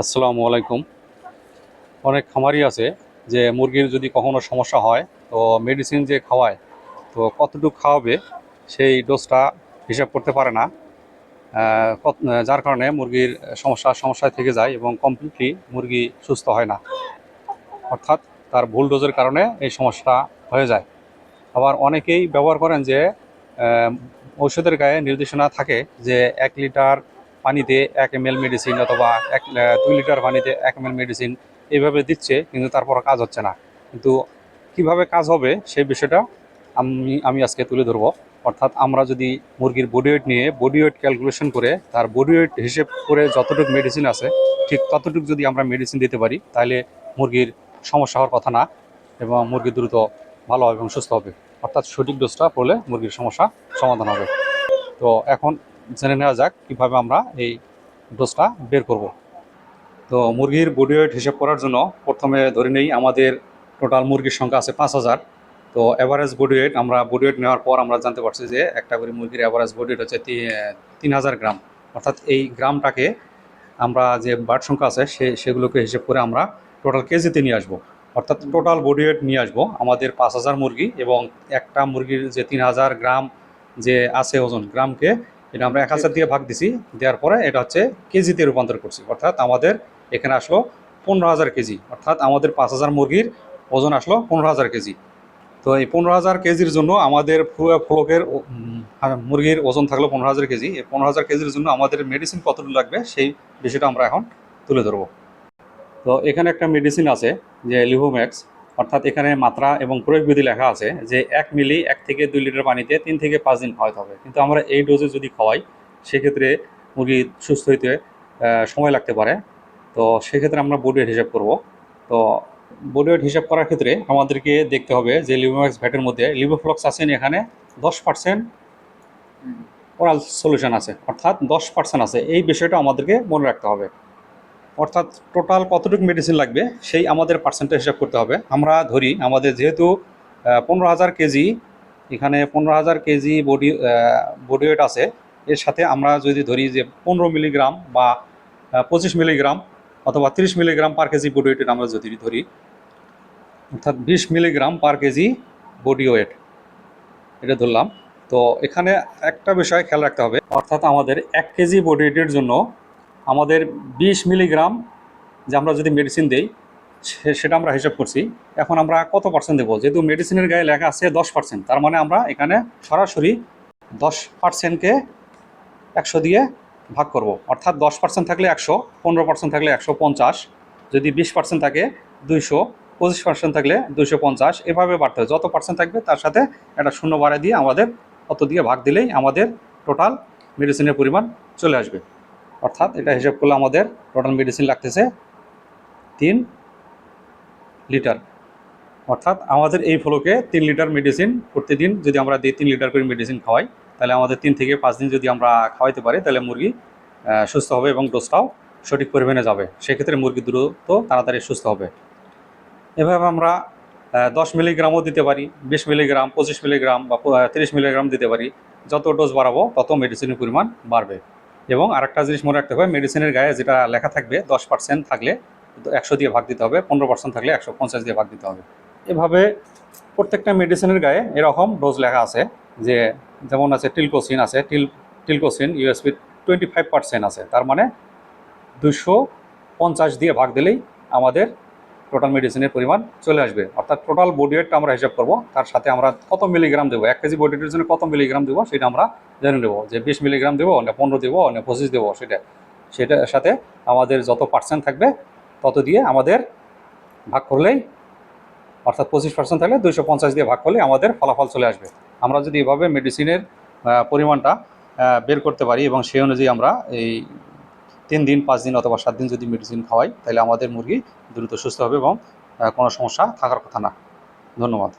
আসসালামু আলাইকুম। অনেক খামারি আছে যে মুরগির যদি কখনো সমস্যা হয়, তো মেডিসিন যে খাওয়ায়, তো কতটুকু খাওয়াবে সেই ডোজটা হিসাব করতে পারে না। যার কারণে মুরগির সমস্যা, সমস্যায় থেকে যায় এবং কমপ্লিটলি মুরগি সুস্থ হয় না। অর্থাৎ তার ভুল ডোজের কারণে এই সমস্যা হয়ে যায়। আবার অনেকেই ব্যবহার করেন যে ঔষধের গায়ে নির্দেশনা থাকে যে এক লিটার পানিতে এক এম মেডিসিন অথবা এক দুই লিটার পানিতে এক এম মেডিসিন এইভাবে দিচ্ছে, কিন্তু তারপর কাজ হচ্ছে না। কিন্তু কীভাবে কাজ হবে সেই বিষয়টা আমি আমি আজকে তুলে ধরবো। অর্থাৎ আমরা যদি মুরগির বডি ওয়েট নিয়ে বডি ওয়েট ক্যালকুলেশন করে, তার বডি ওয়েট হিসেব করে যতটুকু মেডিসিন আছে, ঠিক ততটুকু যদি আমরা মেডিসিন দিতে পারি, তাহলে মুরগির সমস্যা হওয়ার কথা না এবং মুরগি দ্রুত ভালো এবং সুস্থ হবে। অর্থাৎ সঠিক ডোজটা পড়লে মুরগির সমস্যা সমাধান হবে। তো এখন জেনে নেওয়া যাক কীভাবে আমরা এই ডোজটা বের করব। তো মুরগির বডি ওয়েট হিসেব করার জন্য প্রথমে ধরে নেই, আমাদের টোটাল মুরগির সংখ্যা আছে পাঁচ হাজার। তো অ্যাভারেজ বডি ওয়েট আমরা বডি ওয়েট নেওয়ার পর আমরা জানতে পারছি যে একটা করে মুরগির অ্যাভারেজ বডি ওয়েট হচ্ছে তিন হাজার গ্রাম। অর্থাৎ এই গ্রামটাকে আমরা যে বার্ড সংখ্যা আছে সে, সেগুলোকে হিসেব করে আমরা টোটাল কেজিতে নিয়ে আসব। অর্থাৎ টোটাল বডি ওয়েট নিয়ে আসব আমাদের পাঁচ হাজার মুরগি এবং একটা মুরগির যে তিন হাজার গ্রাম যে আছে ওজন গ্রামকে এটা আমরা এক হাজার দিয়ে ভাগ দিছি, দেওয়ার পরে এটা হচ্ছে কেজিতে রূপান্তর করছি। অর্থাৎ আমাদের এখানে আসলো পনেরো হাজার কেজি, অর্থাৎ আমাদের পাঁচ হাজার মুরগির ওজন আসলো পনেরো হাজার কেজি। তো এই পনেরো হাজার কেজির জন্য আমাদের ফ্লো- ফ্লোকের মুরগির ওজন থাকল পনেরো হাজার কেজি। এই পনেরো হাজার কেজির জন্য আমাদের মেডিসিন কতটুকু লাগবে সেই বিষয়টা আমরা এখন তুলে ধরবো। তো এখানে একটা মেডিসিন আছে যে লিভোম্যাক্স অর্থাৎ এখানে মাত্রা এবং প্রয়োগ বিধি লেখা আছে যে এক মিলি এক থেকে দুই লিটার পানিতে তিন থেকে পাঁচ দিন খাওয়াতে হবে। কিন্তু আমরা এই ডোজে যদি খাওয়াই, সেক্ষেত্রে মুরগি সুস্থ হইতে সময় লাগতে পারে। তো সেক্ষেত্রে আমরা বডি হিসাব করব। তো বডি ওয়েট হিসাব করার ক্ষেত্রে আমাদেরকে দেখতে হবে যে লিভোম্যাক্স ভ্যাটের মধ্যে লিভোফ্লক্স আছেন এখানে দশ পার্সেন্ট ওরাল সলিউশন আছে। অর্থাৎ দশ পার্সেন্ট আছে। এই বিষয়টা আমাদেরকে মনে রাখতে হবে। অর্থাৎ টোটাল কতটুকু মেডিসিন লাগবে, সেই আমাদের পার্সেন্টেজ হিসাব করতে হবে। আমরা ধরি, আমাদের যেহেতু পনেরো হাজার কেজি, এখানে পনেরো হাজার কেজি বডি বডি ওয়েট আছে। এর সাথে আমরা যদি ধরি যে পনেরো মিলিগ্রাম বা পঁচিশ মিলিগ্রাম অথবা তিরিশ milligram per kg body weight আমরা যদি ধরি, অর্থাৎ বিশ milligram per kg body weight এটা ধরলাম। তো এখানে একটা বিষয় খেয়াল রাখতে হবে, অর্থাৎ আমাদের এক কেজি বডি ওয়েটের জন্য আমাদের বিশ মিলিগ্রাম যে আমরা যদি মেডিসিন দেই সেটা আমরা হিসাব করছি। এখন আমরা কত পার্সেন্ট দেবো? যেহেতু মেডিসিনের গায়ে লেখা আছে দশ পার্সেন্ট তার মানে আমরা এখানে সরাসরি দশ পার্সেন্টকে একশো দিয়ে ভাগ করব। অর্থাৎ দশ পার্সেন্ট থাকলে একশো, পনেরো পার্সেন্ট থাকলে একশো পঞ্চাশ, যদি বিশ পার্সেন্ট থাকে দুইশো, পঁচিশ পার্সেন্ট থাকলে দুইশো পঞ্চাশ, এভাবে বাড়তে হবে। যত পার্সেন্ট থাকবে তার সাথে একটা শূন্য বাড়ায় দিয়ে আমাদের অত দিয়ে ভাগ দিলেই আমাদের টোটাল মেডিসিনের পরিমাণ চলে আসবে। অর্থাৎ এটা হিসাব করলে আমাদের টোটাল মেডিসিন লাগতেছে তিন লিটার অর্থাৎ আমাদের এই ফ্লোকে তিন লিটার মেডিসিন প্রতিদিন যদি আমরা দিই তিন লিটার করে মেডিসিন খাওয়াই, তাহলে আমাদের তিন থেকে পাঁচ দিন যদি আমরা খাওয়াইতে পারি, তাহলে মুরগি সুস্থ হবে এবং ডোজটাও সঠিক পরিমাণে যাবে। সেক্ষেত্রে মুরগি দ্রুত তাড়াতাড়ি সুস্থ হবে। এভাবে আমরা দশ মিলিগ্রামও দিতে পারি, বিশ মিলিগ্রাম পঁচিশ মিলিগ্রাম বা তিরিশ মিলিগ্রাম দিতে পারি। যত ডোজ বাড়াবো, তত মেডিসিনের পরিমাণ বাড়বে। এবং আরেকটা জিনিস মনে রাখতে হবে মেডিসিনের গায়ে যেটা লেখা থাকবে, দশ পার্সেন্ট থাকলে একশো দিয়ে ভাগ দিতে হবে, পনেরো পার্সেন্ট থাকলে একশো পঞ্চাশ দিয়ে ভাগ দিতে হবে। এভাবে প্রত্যেকটা মেডিসিনের গায়ে এরকম ডোজ লেখা আছে যে, যেমন আছে টিলকোসিন আছে, টিল, টিলকোসিন ইউএসপি টোয়েন্টি ফাইভ পার্সেন্ট আছে। তার মানে দুশো পঞ্চাশ দিয়ে ভাগ দিলেই আমাদের টোটাল মেডিসিনের পরিমাণ চলে আসবে। অর্থাৎ টোটাল বডি ওয়েটটা আমরা হিসাব করব, তার সাথে আমরা কত মিলিগ্রাম দেবো? এক কেজি বডি ওয়েটের জন্য কত মিলিগ্রাম দেবো? সেটা আমরা জেনে নেব। যে বিশ মিলিগ্রাম দেবো, না পনেরো দেবো, না পঁচিশ দেবো, সেটা, সেটার সাথে আমাদের যত পার্সেন্ট থাকবে, তত দিয়ে আমাদের ভাগ করলেই, অর্থাৎ পঁচিশ পার্সেন্ট থাকলে দুইশো পঞ্চাশ দিয়ে ভাগ করলে আমাদের ফলাফল চলে আসবে। আমরা যদি এভাবে মেডিসিনের পরিমাণটা বের করতে পারি এবং সেই অনুযায়ী আমরা এই তিন দিন, পাঁচ দিন অথবা সাত দিন যদি মেডিসিন খাওয়াই, তাহলে আমাদের মুরগি দ্রুত সুস্থ হবে এবং কোনো সমস্যা থাকার কথা না। ধন্যবাদ।